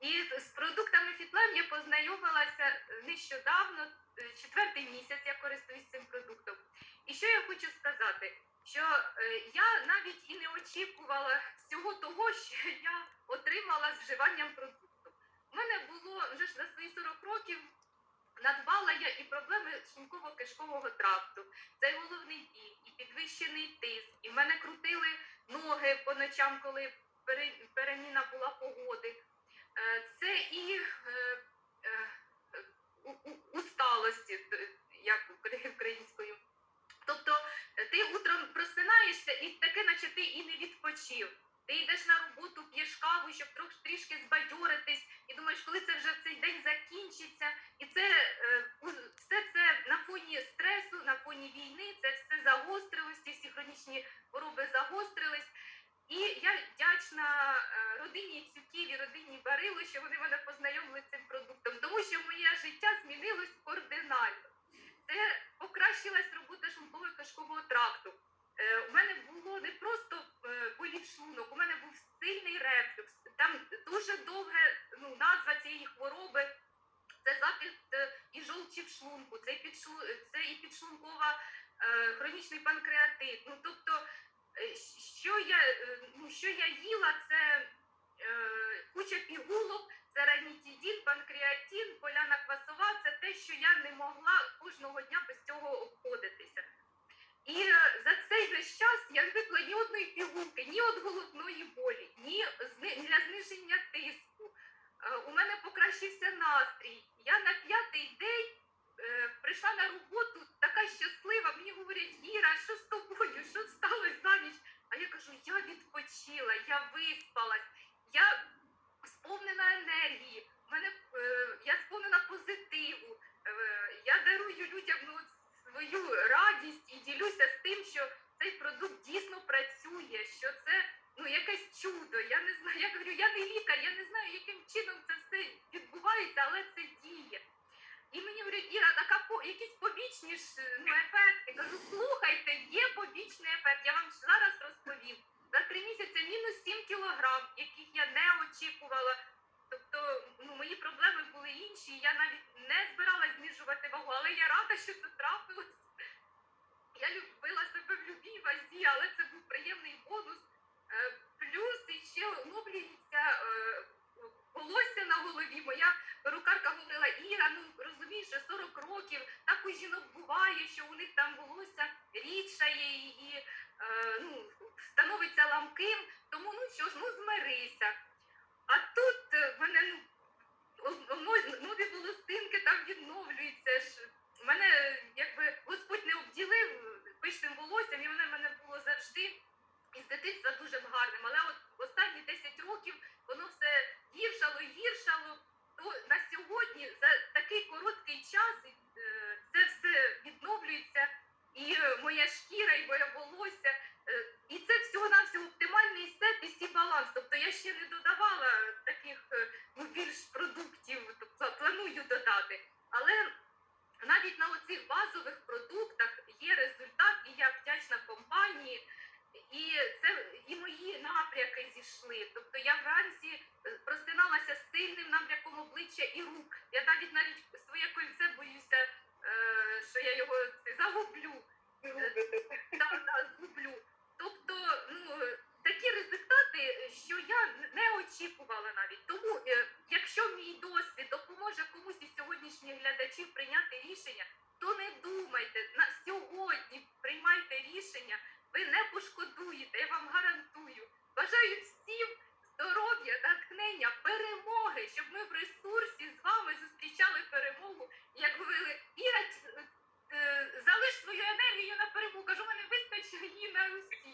І з продуктами Фітлайн я познайомилася нещодавно, е, четвертий місяць я користуюсь цим продуктом. І що я хочу сказати? Що е, я навіть і не очікувала всього того, що я отримала з вживанням продукту. У мене було вже ж за свої 40 років надбала я і проблеми шлунково-кишкового тракту. Це і головний біль, і підвищений тиск. І в мене крутили ноги по ночам, коли пере- переміна була погоди. Е, Це і е, е, усталості, як українською. Тобто ти утром просинаєшся і таке, наче ти і не відпочив. Ти йдеш на роботу, п'єш каву, щоб трішки збадьоритись, і думаєш, коли це вже цей день закінчиться. І це е, у- все це на фоні стресу, на фоні війни, це все загострилось, ці всі хронічні хвороби загострились. І я вдячна е, родині Яцюків і родині що вони мене познайомили з цим продуктом, тому що моє життя змінилось кардинально. Це покращилась робота шлунково кишкового тракту. Е, У мене було не просто е, болів шлунок, у мене був сильний рефлюкс. Там дуже довга ну, назва цієї хвороби. Це запит е, і жовчі в шлунку, це і, підшу, це і підшлункова е, хронічний панкреатит. Ну, тобто, е, що я, е, ну, що я їла, це е, куча пігулок, це ранітідін, панкреатин, поляна квасова, це те, що я не могла кожного дня без цього обходитися. І е, за цей весь час я не випила ні одної пігулки, ні від головної болі, ні для зниження тиску. Е, У мене покращився настрій. Я на п'ятий день е, прийшла на роботу така щаслива. Мені говорять, Іра, що з тобою? Що сталося за ніч? А я кажу, я відпочила, я виспалась, я сповнена енергії, мене, е, я сповнена позитиву. Е, я дарую людям ну, свою радість і ділюся з тим, що цей продукт дійсно працює, що це ну, якесь чудо. Я не знаю, я говорю, я не лікар, я не знаю, яким чином це все відбувається, але це діє. І мені говорять, Іра, така по якісь побічні ж ну, ефекти. Кажу, слухайте, є побічний ефект. Я вам зараз розповім. За три місяці мінус 7 кілограм, яких я не очікувала. Тобто, ну мої проблеми були інші. і Я навіть не збиралась знижувати вагу, але я рада, що це трапилось. Я любила себе в любій вазі, але це був приємний бонус. Е, Плюс іще оновлюється е, волосся на голові. Моя перукарка говорила, Іра, ну розумієш, що 40 років так у жінок буває, що у них там волосся рідшає і е, ну, становиться ламким. Тому ну що ж, ну змирися. А тут е, в мене ну, о- о- но- нові волосинки там відновлюються. ж. У мене якби Господь не обділив пишним волоссям, і воно в мене було завжди із дитинства дуже гарним. Але от останні 10 років воно все гіршало і гіршало. То на сьогодні за такий короткий час е, це все відновлюється, і е, моя шкіра, і моє волосся. е, І це всього навсього оптимальний сет і всі баланс. Тобто я ще не додавала таких е, ну, більш продуктів, тобто планую додати. Але навіть на оцих базових продуктах є результат, і я вдячна компанії. І це і мої напряки зійшли. Тобто я вранці е, просиналася з сильним напряком обличчя і рук. Я навіть навіть своє кольце боюся, е, що я його загублю. навіть. Тому, е, якщо мій досвід допоможе комусь із сьогоднішніх глядачів прийняти рішення, то не думайте на сьогодні, приймайте рішення, ви не пошкодуєте. Я вам гарантую. Бажаю всім здоров'я, натхнення, перемоги, щоб ми в ресурсі з вами зустрічали перемогу. Як говорили, Іра, е, залиш свою енергію на перемогу, кажу, мене вистачить її на усі.